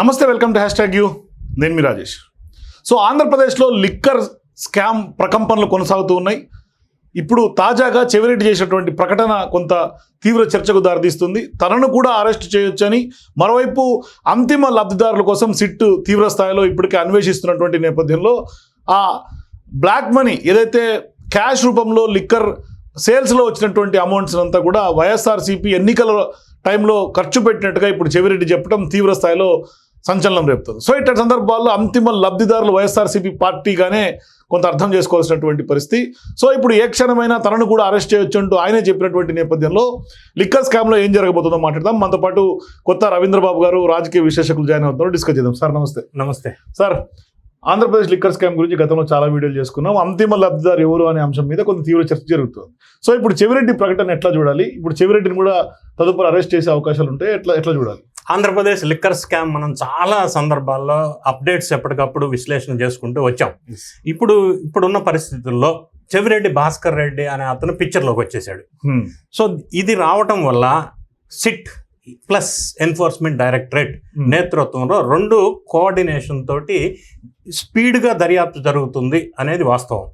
నమస్తే welcome to hash tag you. నేను మీ రాజేష్. సో ఆంధ్రప్రదేశ్లో లిక్కర్ స్కామ్ ప్రకంపనలు కొనసాగుతూ ఉన్నాయి. ఇప్పుడు తాజాగా చెవిరెడ్డి చేసినటువంటి ప్రకటన కొంత తీవ్ర చర్చకు దారితీస్తుంది. తనను కూడా అరెస్ట్ చేయొచ్చని మరోవైపు అంతిమ లబ్ధిదారుల కోసం సిట్ తీవ్ర స్థాయిలో ఇప్పటికే అన్వేషిస్తున్నటువంటి నేపథ్యంలో ఆ బ్లాక్ మనీ ఏదైతే క్యాష్ రూపంలో లిక్కర్ సేల్స్లో వచ్చినటువంటి అమౌంట్స్ అంతా కూడా వైఎస్ఆర్సీపీ ఎన్నికల టైంలో ఖర్చు పెట్టినట్టుగా ఇప్పుడు చెవిరెడ్డి చెప్పడం తీవ్ర స్థాయిలో సంచలనం రేపుతుంది. సో ఇట్లాంటి సందర్భాల్లో అంతిమ లబ్ధిదారులు వైఎస్ఆర్సీపీ పార్టీగానే కొంత అర్థం చేసుకోవాల్సినటువంటి పరిస్థితి. సో ఇప్పుడు ఏ క్షణమైనా తనను కూడా అరెస్ట్ చేయొచ్చు అంటూ ఆయనే చెప్పినటువంటి నేపథ్యంలో లిక్కర్ స్కామ్లో ఏం జరగబోతుందో మాట్లాడదాం. మనతో పాటు కొత్త రవీంద్రబాబు గారు రాజకీయ విశ్లేషకులు జాయిన్ అవుతున్నారు. డిస్కస్ చేద్దాం. సార్ నమస్తే. నమస్తే. సార్ ఆంధ్రప్రదేశ్ లిక్కర్ స్కామ్ గురించి గతంలో చాలా వీడియోలు చేసుకున్నాం. అంతిమ లబ్ధిదారు ఎవరు అనే అంశం మీద కొంత తీవ్ర చర్చ జరుగుతుంది. సో ఇప్పుడు చెవిరెడ్డి ప్రకటన ఎట్లా చూడాలి? ఇప్పుడు చెవిరెడ్డిని కూడా తదుపరి అరెస్ట్ చేసే అవకాశాలు ఉంటాయి ఎట్లా ఎట్లా చూడాలి? ఆంధ్రప్రదేశ్ లిక్కర్ స్కామ్ మనం చాలా సందర్భాల్లో అప్డేట్స్ ఎప్పటికప్పుడు విశ్లేషణ చేసుకుంటూ వచ్చాం ఇప్పుడు ఇప్పుడున్న పరిస్థితుల్లో చెవిరెడ్డి భాస్కర్ రెడ్డి అనే అతను పిక్చర్లోకి వచ్చేసాడు హ్మ్. సో ఇది రావటం వల్ల SIT plus enforcement directorate Hmm. నేతృత్వంలో రెండు కోఆర్డినేషన్ తోటి స్పీడ్గా దర్యాప్తు జరుగుతుంది అనేది వాస్తవం.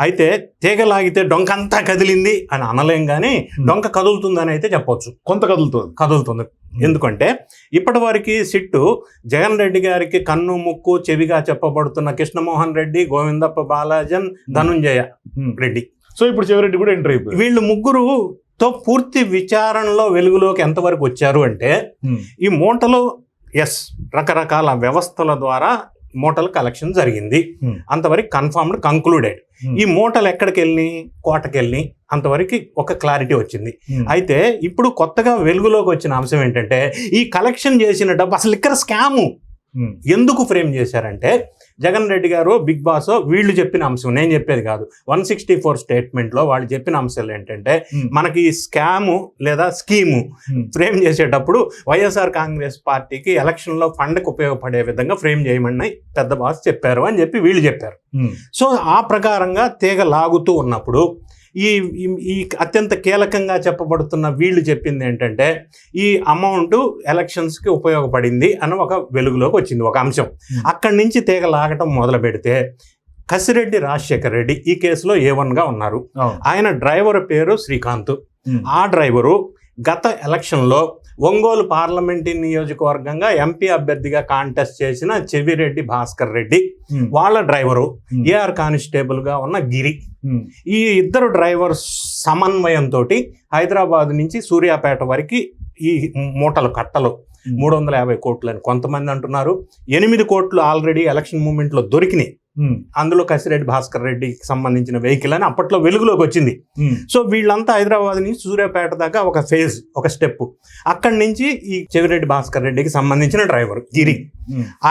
అయితే తీగలాగితే డొంక అంతా కదిలింది అని అనలేం కానీ Hmm. డొంక కదులుతుందని అయితే చెప్పొచ్చు కొంత కదులుతుంది కదులుతుంది ఎందుకంటే ఇప్పటి వరకు సిట్టు జగన్ రెడ్డి గారికి కన్ను ముక్కు చెవిగా చెప్పబడుతున్న కృష్ణమోహన్ రెడ్డి గోవిందప్ప బాలాజన్ ధనుంజయ. రెడ్డి సో ఇప్పుడు చెవిరెడ్డి కూడా ఎంటర్ అయిపోయింది వీళ్ళు ముగ్గురుతో పూర్తి విచారణలో వెలుగులోకి ఎంతవరకు వచ్చారు అంటే. ఈ మూటలు ఎస్ రకరకాల వ్యవస్థల ద్వారా మూటల కలెక్షన్ జరిగింది Hmm. అంతవరకు కన్ఫర్మ్డ్ కంక్లూడెడ్ Hmm. ఈ మూటలు ఎక్కడికి వెళ్ళి కోటకి వెళ్ళి అంతవరకు ఒక క్లారిటీ వచ్చింది హ్మ్. అయితే ఇప్పుడు కొత్తగా వెలుగులోకి వచ్చిన అంశం ఏంటంటే ఈ కలెక్షన్ చేసిన డబ్బు అసలు ఇక్కడ స్కాము. ఎందుకు ఫ్రేమ్ చేశారంటే జగన్ రెడ్డి గారు బిగ్ బాస్ వీళ్ళు చెప్పిన అంశం నేను చెప్పేది కాదు వన్ సిక్స్టీ ఫోర్ స్టేట్మెంట్లో వాళ్ళు చెప్పిన అంశాలు ఏంటంటే. మనకి ఈ స్కాము లేదా స్కీము. ఫ్రేమ్ చేసేటప్పుడు వైఎస్ఆర్ కాంగ్రెస్ పార్టీకి ఎలక్షన్లో ఫండ్కి ఉపయోగపడే విధంగా ఫ్రేమ్ చేయమని పెద్ద బాస్ చెప్పారు అని చెప్పి వీళ్ళు చెప్పారు. సో ఆ ప్రకారంగా తీగ లాగుతూ ఉన్నప్పుడు ఈ ఈ- అత్యంత కీలకంగా చెప్పబడుతున్న వీళ్ళు చెప్పింది ఏంటంటే ఈ అమౌంట్ ఎలక్షన్స్కి ఉపయోగపడింది అని ఒక వెలుగులోకి వచ్చింది ఒక అంశం. అక్కడి నుంచి తీగ లాగటం మొదలు పెడితే కసిరెడ్డి రాజశేఖర్ రెడ్డి ఈ కేసులో ఏ వన్గా ఉన్నారు. ఆయన డ్రైవర్ పేరు శ్రీకాంత్. ఆ డ్రైవరు గత ఎలక్షన్లో ఒంగోలు పార్లమెంటరీ నియోజకవర్గంగా ఎంపీ అభ్యర్థిగా కాంటెస్ట్ చేసిన చెవిరెడ్డి భాస్కర్ రెడ్డి. వాళ్ళ డ్రైవరు. ఏఆర్ కానిస్టేబుల్గా ఉన్న గిరి. ఈ ఇద్దరు డ్రైవర్స్ సమన్వయంతో హైదరాబాద్ నుంచి సూర్యాపేట వరకు ఈ మూటలు కట్టలు. మూడు వందల యాభై కోట్లు అని కొంతమంది అంటున్నారు ఎనిమిది కోట్లు ఆల్రెడీ ఎలక్షన్ మూమెంట్లో దొరికినాయి. అందులో కసిరెడ్డి భాస్కర్ రెడ్డికి సంబంధించిన వెహికల్ అని అప్పట్లో వెలుగులోకి వచ్చింది. సో వీళ్ళంతా హైదరాబాద్ నుంచి సూర్యాపేట దాకా ఒక ఫేజ్ ఒక స్టెప్ అక్కడి నుంచి ఈ చెవిరెడ్డి భాస్కర్ రెడ్డికి సంబంధించిన డ్రైవర్ గిరి.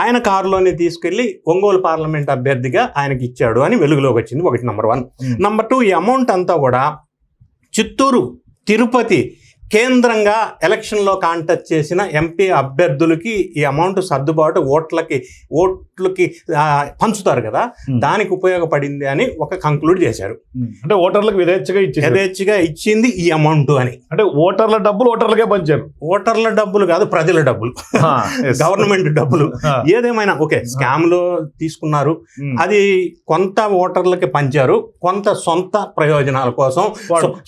ఆయన కారులోనే తీసుకెళ్ళి ఒంగోలు పార్లమెంట్ అభ్యర్థిగా ఆయనకి ఇచ్చాడు అని వెలుగులోకి వచ్చింది ఒకటి నంబర్ వన్. నంబర్ టూ ఈ అమౌంట్ అంతా కూడా చిత్తూరు తిరుపతి కేంద్రంగా ఎలక్షన్లో కాంటెస్ట్ చేసిన ఎంపీ అభ్యర్థులకి ఈ అమౌంట్ సర్దుబాటు ఓట్లకి ఓట్లకి పంచుతారు కదా. దానికి ఉపయోగపడింది అని ఒక కంక్లూడ్ చేశారు. అంటే ఓటర్లకు విధేచ్ఛగా ఇచ్చేసారు యథేచ్ఛగా ఇచ్చింది ఈ అమౌంట్ అని అంటే ఓటర్ల డబ్బులు ఓటర్లకే పంచారు ఓటర్ల డబ్బులు కాదు ప్రజల డబ్బులు. గవర్నమెంట్ డబ్బులు. ఏదేమైనా ఓకే స్కామ్లో తీసుకున్నారు. అది కొంత ఓటర్లకి పంచారు కొంత సొంత ప్రయోజనాల కోసం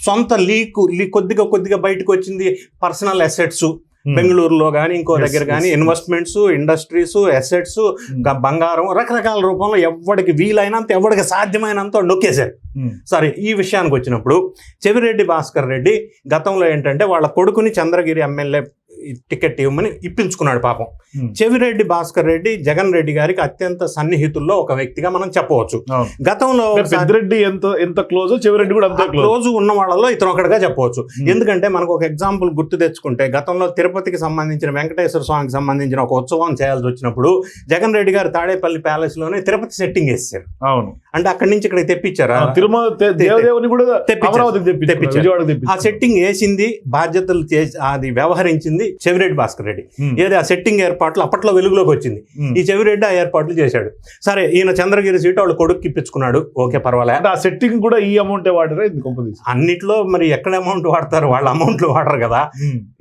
సొంత లీక్ కొద్దిగా కొద్దిగా బయటకు వచ్చింది పర్సనల్ అసెట్స్ హ్మ్. బెంగళూరులో కానీ ఇంకో దగ్గర కానీ. Investments industries assets. బంగారం రకరకాల రూపంలో ఎవరికి వీలైనంత ఎవరికి సాధ్యమైనంత నొక్కేశారు హ్మ్. సరే ఈ విషయానికి వచ్చినప్పుడు చెవిరెడ్డి భాస్కర్ రెడ్డి గతంలో ఏంటంటే వాళ్ళ కొడుకుని చంద్రగిరి ఎమ్మెల్యే టికెట్ ఇవ్వమని ఇప్పించుకున్నాడు పాపం. చెవిరెడ్డి భాస్కర్ రెడ్డి జగన్ రెడ్డి గారికి అత్యంత సన్నిహితుల్లో ఒక వ్యక్తిగా మనం చెప్పవచ్చు. గతంలో పెద్దిరెడ్డి ఎంత ఎంత క్లోజ్ చెవిరెడ్డి కూడా అంతే క్లోజ్. ఉన్న వాళ్ళలో ఇతను ఒకటిగా చెప్పవచ్చు. ఎందుకంటే మనకు ఒక ఎగ్జాంపుల్ గుర్తు తెచ్చుకుంటే గతంలో తిరుపతికి సంబంధించిన వెంకటేశ్వర స్వామికి సంబంధించిన ఒక ఉత్సవం చేయాల్సి వచ్చినప్పుడు జగన్ రెడ్డి గారు తాడేపల్లి ప్యాలెస్లోనే తిరుపతి సెట్టింగ్ వేసారు అవును. అంటే అక్కడి నుంచి ఇక్కడికి తెప్పించారా? తిరుమల దేవదేవుని కూడా తెప్పించారు. ఆ సెట్టింగ్ వేసింది బాధ్యతలు చేసి అది వ్యవహరించింది చెవిరెడ్డి భాస్కర్ రెడ్డి. ఏది ఆ సెట్టింగ్ ఏర్పాట్లు అప్పట్లో వెలుగులోకి వచ్చింది. ఈ చెవిరెడ్డి ఆ ఏర్పాట్లు చేశాడు. సరే ఈయన చంద్రగిరి సీటు వాళ్ళు కొడుకు ఇప్పించుకున్నాడు. ఓకే పర్వాలే. అంటే ఆ సెట్టింగ్ కూడా ఈ అమౌంట్ వాడారా? అన్నిట్లో మరి ఎక్కడ అమౌంట్ వాడతారు? వాళ్ళ అమౌంట్లు వాడరు కదా.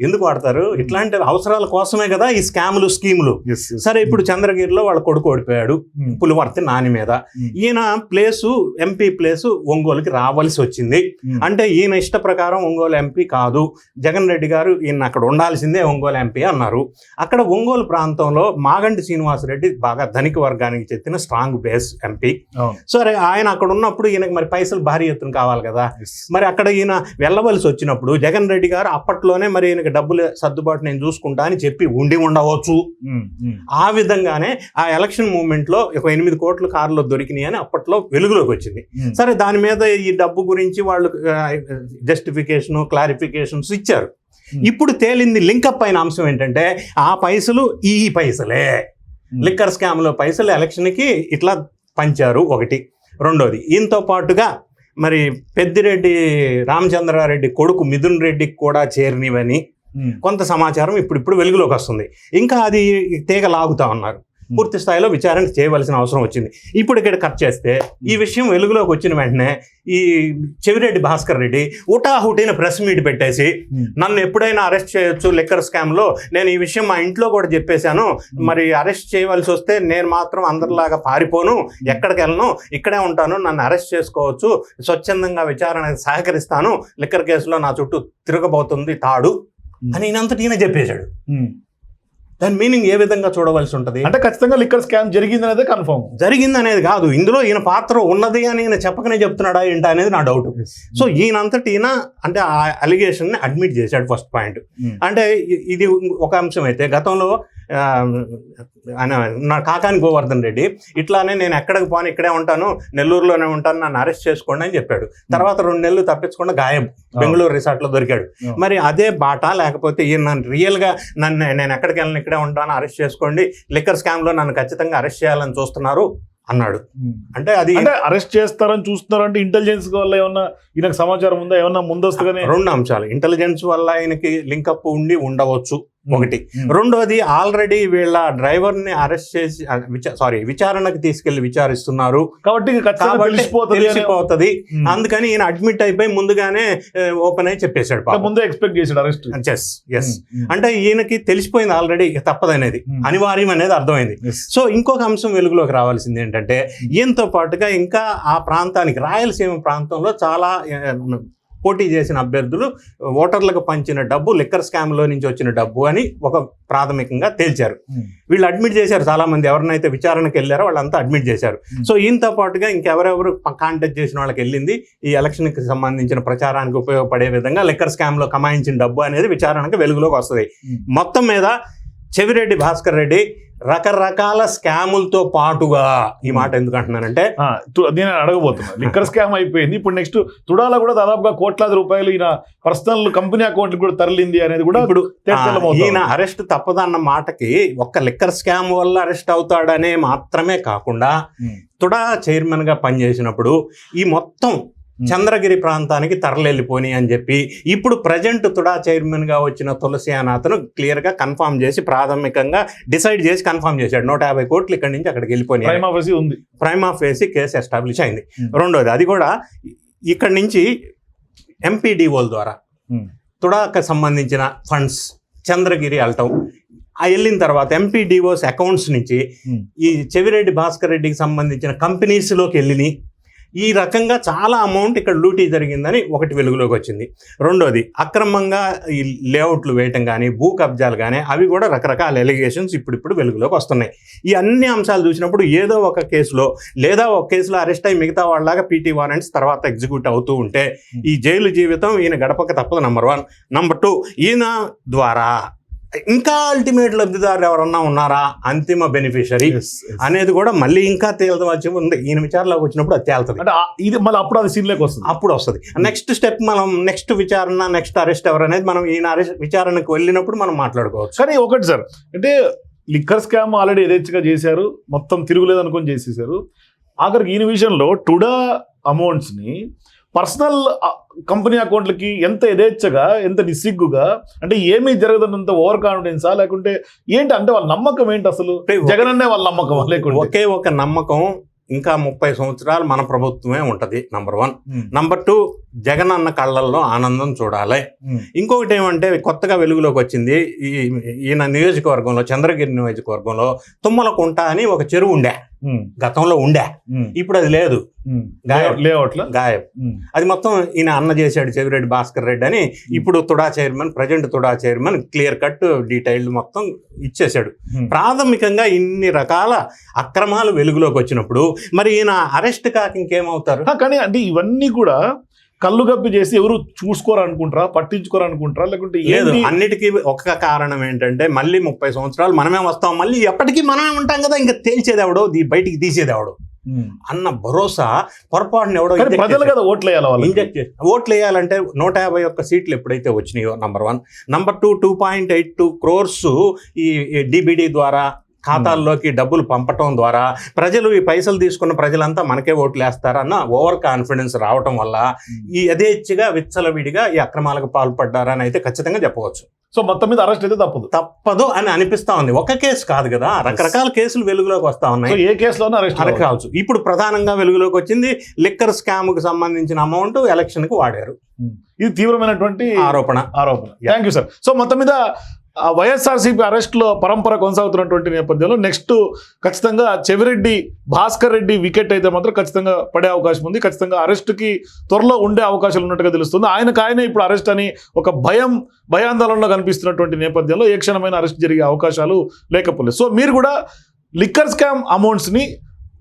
ఎందుకు వాడతారు? ఇట్లాంటి అవసరాల కోసమే కదా ఈ స్కాములు స్కీములు. సరే ఇప్పుడు చంద్రగిరిలో వాళ్ళ కొడుకు ఓడిపోయాడు. పులివర్తి నాని మీద. ఈయన ప్లేసు ఎంపీ ప్లేసు ఒంగోలుకి రావాల్సి వచ్చింది. అంటే ఈయన ఇష్ట ప్రకారం ఒంగోలు ఎంపీ కాదు. జగన్ రెడ్డి గారు ఈయన అక్కడ ఉండాల్సిందే. ఒంగోలు ఎంపీ అన్నారు. అక్కడ ఒంగోలు ప్రాంతంలో మాగంటి శ్రీనివాసరెడ్డి బాగా ధనిక వర్గానికి చెందిన స్ట్రాంగ్ బేస్ ఎంపీ సరే ఆయన అక్కడ ఉన్నప్పుడు ఈయనకి మరి పైసలు భారీ ఎత్తున కావాలి కదా. మరి అక్కడ ఈయన వెళ్ళవలసి వచ్చినప్పుడు జగన్ రెడ్డి గారు అప్పట్లోనే మరి ఈయనకి డబ్బులు సర్దుబాటు నేను చూసుకుంటా అని చెప్పి ఉండి ఉండవచ్చు. ఆ విధంగానే ఆ ఎలక్షన్ మూమెంట్లో ఒక ఎనిమిది కోట్ల కార్లు దొరికినాయి అని అప్పట్లో వెలుగులోకి వచ్చింది. సరే దాని మీద ఈ డబ్బు గురించి వాళ్ళు జస్టిఫికేషన్ క్లారిఫికేషన్స్ ఇచ్చారు. ఇప్పుడు తేలింది లింకప్ అయిన అంశం ఏంటంటే ఆ పైసలు ఈ పైసలే. ఉమ్. లిక్కర్ స్కామ్లో పైసలు ఎలక్షన్కి ఇట్లా పంచారు ఒకటి. రెండోది ఈయనతో పాటుగా మరి పెద్దిరెడ్డి రామచంద్రారెడ్డి కొడుకు మిథున్ రెడ్డికి కూడా చేరినవని ఉమ్. కొంత సమాచారం ఇప్పుడు ఇప్పుడు వెలుగులోకి వస్తుంది. ఇంకా అది తీగ లాగుతా ఉన్నారు. పూర్తి స్థాయిలో విచారణ చేయవలసిన అవసరం వచ్చింది. ఇప్పుడు ఇక్కడ కట్ చేస్తే ఈ విషయం వెలుగులోకి వచ్చిన వెంటనే ఈ చెవిరెడ్డి భాస్కర్ రెడ్డి ఉటాహుటిన ప్రెస్ మీట్ పెట్టేసి ఉమ్. నన్ను ఎప్పుడైనా అరెస్ట్ చేయొచ్చు లిక్కర్ స్కామ్లో. నేను ఈ విషయం మా ఇంట్లో కూడా చెప్పేశాను. మరి అరెస్ట్ చేయవలసి వస్తే నేను మాత్రం అందరిలాగా పారిపోను ఎక్కడికి వెళ్ళను ఇక్కడే ఉంటాను నన్ను అరెస్ట్ చేసుకోవచ్చు స్వచ్ఛందంగా విచారణ సహకరిస్తాను లిక్కర్ కేసులో నా చుట్టూ తిరగబోతుంది తాడు అని ఈయనంతటి ఈయన చెప్పేశాడు. దాని మీనింగ్ ఏ విధంగా చూడవలసి ఉంటుంది? అంటే ఖచ్చితంగా లిక్కర్ స్కామ్ జరిగింది అనేది కన్ఫర్మ్ జరిగింది అనేది కాదు. ఇందులో ఈయన పాత్ర ఉన్నది అని ఈయన చెప్పకనే చెప్తున్నాడా ఏంటి అనేది నా డౌట్. సో ఈయనంతటి ఈయన అంటే ఆ అలిగేషన్ని అడ్మిట్ చేశాడు ఫస్ట్ పాయింట్ అంటే ఇ- ఇది ఒక అంశం అయితే గతంలో నా కాకాని గోవర్ధన్ రెడ్డి ఇట్లానే నేను ఎక్కడికి పోను ఇక్కడే ఉంటాను నెల్లూరులోనే ఉంటాను నన్ను అరెస్ట్ చేసుకోండి అని చెప్పాడు. తర్వాత రెండు నెలలు తప్పించకుండా గాయం బెంగళూరు రిసార్ట్లో దొరికాడు. మరి అదే బాట లేకపోతే ఈయన నన్ను రియల్గా నన్ను నేను ఎక్కడికి వెళ్ళను ఇక్కడే ఉంటాను అరెస్ట్ చేసుకోండి లిక్కర్ స్కామ్లో నన్ను ఖచ్చితంగా అరెస్ట్ చేయాలని చూస్తున్నారు అన్నాడు. అంటే అది అంటే అరెస్ట్ చేస్తారని చూస్తున్నారు అంటే ఇంటెలిజెన్స్ వల్ల ఏమన్నా ఈయనకు సమాచారం ఉందా? ఏమన్నా ముందస్తుగానే రెండు అంశాలు. ఇంటెలిజెన్స్ వల్ల ఆయనకి లింకప్ ఉండి ఉండవచ్చు. ఒకటి. రెండోది ఆల్రెడీ వీళ్ళ డ్రైవర్ని అరెస్ట్ చేసి సారీ విచారణకు తీసుకెళ్ళి విచారిస్తున్నారు. కాబట్టి తెలిసిపోతుంది. అందుకని ఈయన అడ్మిట్ అయిపోయి ముందుగానే ఓపెన్ అయి చెప్పేశాడు ముందే ఎక్స్పెక్ట్ చేసాడు అరెస్ట్. ఎస్ ఎస్ అంటే ఈయనకి తెలిసిపోయింది ఆల్రెడీ తప్పదనేది. అనివార్యం అనేది అర్థమైంది. సో ఇంకొక అంశం వెలుగులోకి రావాల్సింది ఏంటంటే ఈయనతో పాటుగా ఇంకా ఆ ప్రాంతానికి రాయలసీమ ప్రాంతంలో చాలా పోటీ చేసిన అభ్యర్థులు ఓటర్లకు పంచిన డబ్బు లిక్కర్ స్కామ్లో నుంచి వచ్చిన డబ్బు అని ఒక ప్రాథమికంగా తేల్చారు. వీళ్ళు అడ్మిట్ చేశారు. చాలా మంది ఎవరినైతే విచారణకు వెళ్ళారో వాళ్ళంతా అడ్మిట్ చేశారు. Hmm. సో ఈయనతో పాటుగా ఇంకెవరెవరు కాంటాక్ట్ చేసిన వాళ్ళకి వెళ్ళింది ఈ ఎలక్షన్కి సంబంధించిన ప్రచారానికి ఉపయోగపడే విధంగా లిక్కర్ స్కామ్లో కమాయించిన డబ్బు అనేది విచారణకు వెలుగులోకి వస్తుంది. Hmm. మొత్తం మీద చెవిరెడ్డి భాస్కర్ రెడ్డి రకరకాల స్కాములతో పాటుగా ఈ మాట ఎందుకు అంటున్నానంటే నేను అడగబోతున్నా లిక్కర్ స్కామ్ అయిపోయింది ఇప్పుడు నెక్స్ట్ తుడాల కూడా దాదాపుగా కోట్లాది రూపాయలు ఈయన పర్సనల్ కంపెనీ అకౌంట్ కూడా తరలింది అనేది కూడా ఇప్పుడు. ఈయన అరెస్ట్ తప్పదన్న మాటకి ఒక్క లిక్కర్ స్కామ్ వల్ల అరెస్ట్ అవుతాడనే మాత్రమే కాకుండా. తుడా చైర్మన్గా పనిచేసినప్పుడు ఈ మొత్తం చంద్రగిరి ప్రాంతానికి తరలిపోని అని చెప్పి ఇప్పుడు ప్రజెంట్ తుడా చైర్మన్గా వచ్చిన తులసి అనాథను క్లియర్గా కన్ఫర్మ్ చేసి ప్రాథమికంగా డిసైడ్ చేసి కన్ఫర్మ్ చేశాడు. నూట యాభై కోట్లు ఇక్కడి నుంచి అక్కడికి వెళ్ళిపోయి ప్రైమ్ ఆఫీస్ ఉంది. ప్రైమ్ ఆఫ్ వేసి కేసు ఎస్టాబ్లిష్ అయింది. రెండోది అది కూడా ఇక్కడి నుంచి ఎంపీడీఓల ద్వారా. తుడాకు సంబంధించిన ఫండ్స్ చంద్రగిరి ఆ వెళ్ళిన తర్వాత ఎంపీడీఓస్ అకౌంట్స్ నుంచి. ఈ చెవిరెడ్డి భాస్కర్ రెడ్డికి సంబంధించిన కంపెనీస్లోకి వెళ్ళినాయి. ఈ రకంగా చాలా అమౌంట్ ఇక్కడ లూటీ జరిగిందని ఒకటి వెలుగులోకి వచ్చింది. రెండోది అక్రమంగా ఈ లేఅవుట్లు వేయటం కానీ భూ కబ్జాలు కానీ అవి కూడా రకరకాల ఎలిగేషన్స్ ఇప్పుడిప్పుడు వెలుగులోకి వస్తున్నాయి. ఈ అన్ని అంశాలు చూసినప్పుడు ఏదో ఒక కేసులో లేదా ఒక కేసులో అరెస్ట్ అయ్యి మిగతా వాళ్ళలాగా పీటీ వారెంట్స్ తర్వాత ఎగ్జిక్యూట్ అవుతూ ఉంటే ఈ జైలు జీవితం ఈయన గడపక తప్పదు నంబర్ వన్ నంబర్ టూ ఈయన ద్వారా ఇంకా అల్టిమేట్ లబ్ధిదారులు ఎవరన్నా ఉన్నారా? అంతిమ బెనిఫిషరీ. అనేది కూడా మళ్ళీ ఇంకా తేల్చవలసి ఉంది ఈయన విచారణలోకి వచ్చినప్పుడు అది తేలుతుంది. అంటే ఇది మళ్ళీ అప్పుడు అది సీన్లోకి వస్తుంది. అప్పుడు వస్తుంది. నెక్స్ట్ స్టెప్ మనం నెక్స్ట్ విచారణ నెక్స్ట్ అరెస్ట్ ఎవరు అనేది మనం ఈయన అరెస్ట్ విచారణకు వెళ్ళినప్పుడు మనం మాట్లాడుకోవచ్చు. కానీ ఒకటి సార్ అంటే లిక్కర్ స్కామ్ ఆల్రెడీ యథేచ్ఛగా చేశారు మొత్తం తిరుగులేదు అనుకొని చేసేసారు. ఆఖరికి ఈయన విషయంలో టుడా అమౌంట్స్ని పర్సనల్ కంపెనీ అకౌంట్లకి ఎంత యథేచ్ఛగా ఎంత నిస్సిగ్గుగా అంటే ఏమీ జరగదన్నంత ఓవర్ కాన్ఫిడెన్సా లేకుంటే ఏంటి అంటే వాళ్ళ నమ్మకం ఏంటి అసలు? జగన్ అన్నే వాళ్ళ నమ్మకం లేకుంటే? ఒకే ఒక నమ్మకం ఇంకా ముప్పై సంవత్సరాలు మన ప్రభుత్వమే ఉంటది number one number two Jagan అన్న కళ్ళల్లో ఆనందం చూడాలి. ఇంకొకటి ఏమంటే కొత్తగా వెలుగులోకి వచ్చింది ఈ ఈయన నియోజకవర్గంలో చంద్రగిరి నియోజకవర్గంలో తుమ్మలకుంట అని ఒక చెరువు ఉండే. గతంలో ఉండే. ఇప్పుడు అది లేదు. ఉమ్. గాయం. లేఅవుట్ల గాయం. అది మొత్తం ఈయన అన్న చేశాడు చెవిరెడ్డి భాస్కర్ రెడ్డి అని. ఇప్పుడు TUDA chairman present TUDA chairman clear cut detailed మొత్తం ఇచ్చేశాడు. ప్రాథమికంగా ఇన్ని రకాల అక్రమాలు వెలుగులోకి వచ్చినప్పుడు మరి ఈయన అరెస్ట్ కాక ఇంకేమవుతారు? కానీ అంటే ఇవన్నీ కూడా కళ్ళు గప్పి చేసి ఎవరు చూసుకోరనుకుంటారా పట్టించుకోరనుకుంటారా? లేకుంటే లేదు అన్నిటికీ ఒక కారణం ఏంటంటే మళ్ళీ ముప్పై సంవత్సరాలు మనమే వస్తాం మళ్ళీ ఎప్పటికీ మనమే ఉంటాం కదా ఇంకా తేల్చేది ఎవడో దీ బయటికి తీసేది ఎవడో. ఉమ్. అన్న భరోసా పొరపాటున ఎవడో ప్రజలు. కదా ఓట్లు వేయాలి వాళ్ళకి. ఇంజెక్ట్ చేసి ఓట్లు వేయాలంటే నూట యాభై ఒక్క సీట్లు ఎప్పుడైతే వచ్చినాయో number one number two two point eight two crores ఈ డిబిడి ద్వారా ఖాతాల్లోకి డబ్బులు పంపటం ద్వారా ప్రజలు ఈ పైసలు తీసుకున్న ప్రజలంతా మనకే ఓట్లు వేస్తారన్న ఓవర్ కాన్ఫిడెన్స్ రావటం వల్ల ఈ యథేచ్ఛగా విచ్చలవిడిగా ఈ అక్రమాలకు పాల్పడ్డారని అయితే ఖచ్చితంగా చెప్పవచ్చు. సో మొత్తం మీద అరెస్ట్ అయితే తప్పదు. తప్పదు అని అనిపిస్తా ఉంది. ఒక కేసు కాదు కదా రకరకాల కేసులు వెలుగులోకి వస్తా ఉన్నాయి. ఏ కేసులోనే అరెస్ట్ అరెస్ట్ కావచ్చు. ఇప్పుడు ప్రధానంగా వెలుగులోకి వచ్చింది లిక్కర్ స్కామ్కు సంబంధించిన అమౌంట్ ఎలక్షన్కు వాడారు ఇది తీవ్రమైనటువంటి ఆరోపణ. ఆరోపణ. థ్యాంక్ యూ సార్ సో మొత్తం మీద ఆ వైఎస్ఆర్సీపీ అరెస్ట్లో పరంపర కొనసాగుతున్నటువంటి నేపథ్యంలో నెక్స్ట్ ఖచ్చితంగా చెవిరెడ్డి భాస్కర్ రెడ్డి వికెట్ అయితే మాత్రం ఖచ్చితంగా పడే అవకాశం ఉంది. ఖచ్చితంగా అరెస్ట్కి త్వరలో ఉండే అవకాశాలు ఉన్నట్టుగా తెలుస్తుంది. ఆయనకు ఆయనే ఇప్పుడు అరెస్ట్ అని ఒక భయం భయాందోళనలో కనిపిస్తున్నటువంటి నేపథ్యంలో ఏ క్షణమైన అరెస్ట్ జరిగే అవకాశాలు లేకపోలేదు. సో మీరు కూడా లిక్కర్ స్కామ్ అమౌంట్స్ని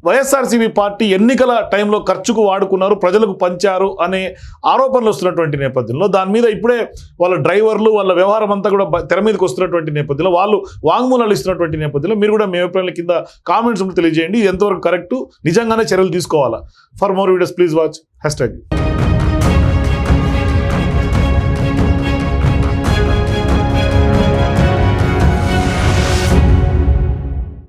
వైఎస్ఆర్సీపీ పార్టీ ఎన్నికల టైంలో ఖర్చుకు వాడుకున్నారు ప్రజలకు పంచారు అనే ఆరోపణలు వస్తున్నటువంటి నేపథ్యంలో దాని మీద ఇప్పుడే వాళ్ళ డ్రైవర్లు వాళ్ళ వ్యవహారం అంతా కూడా తెర మీదకి వస్తున్నటువంటి నేపథ్యంలో వాళ్ళు వాంగ్మూలాలు ఇస్తున్నటువంటి నేపథ్యంలో మీరు కూడా మీ అభిప్రాయాల కింద కామెంట్స్ తెలియజేయండి. ఎంతవరకు కరెక్ట్? నిజంగానే చర్యలు తీసుకోవాలా? For more videos please watch. Hash tag.